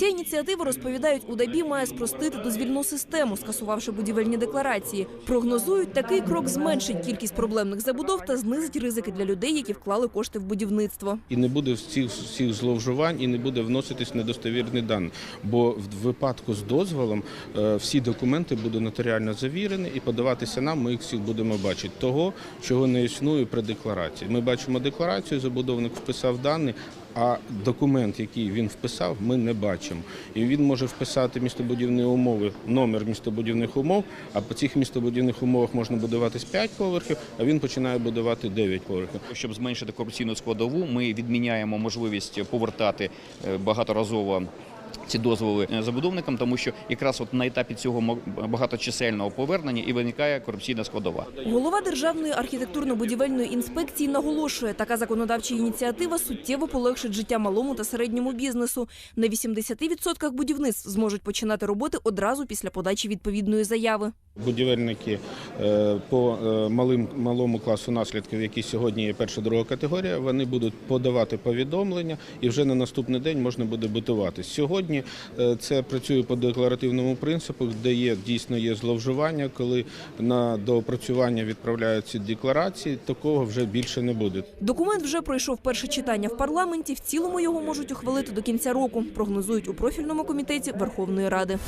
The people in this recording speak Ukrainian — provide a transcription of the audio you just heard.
Ця ініціатива розповідають у ДАБІ має спростити дозвільну систему, скасувавши будівельні декларації. Прогнозують, такий крок зменшить кількість проблемних забудов та знизить ризики для людей, які вклали кошти в будівництво. І не буде всіх всіх зловживань, і не буде вноситись недостовірні дані. Бо в випадку з дозволом е, всі документи будуть нотаріально завірені і подаватися нам. Ми їх всіх будемо бачити. Того, чого не існує при декларації. Ми бачимо декларацію, забудовник вписав дані. А документ, який він вписав, ми не бачимо. І він може вписати містобудівні умови, номер містобудівних умов. А по цих містобудівних умовах можна будуватись 5 поверхів, а він починає будувати 9 поверхів. Щоб зменшити корупційну складову, ми відміняємо можливість повертати е, багаторазово. Ці дозволи е, забудовникам, тому що якраз от на етапі цього мо- багаточисельного повернення і виникає корупційна складова. Голова Державної архітектурно-будівельної інспекції наголошує, така законодавча ініціатива суттєво полегшить життя малому та середньому бізнесу. На 80% будівництв зможуть починати роботи одразу після подачі відповідної заяви. Будівельники по е, малим малому класу наслідків, які сьогодні є перша друга категорія, вони будуть подавати повідомлення, і вже на наступний день можна буде будувати. Сьогодні е, це працює по декларативному принципу, де є дійсно є зловживання, коли на доопрацювання відправляються декларації. Такого вже більше не буде. Документ вже пройшов перше читання в парламенті. В цілому його можуть ухвалити до кінця року. Прогнозують у профільному комітеті Верховної Ради.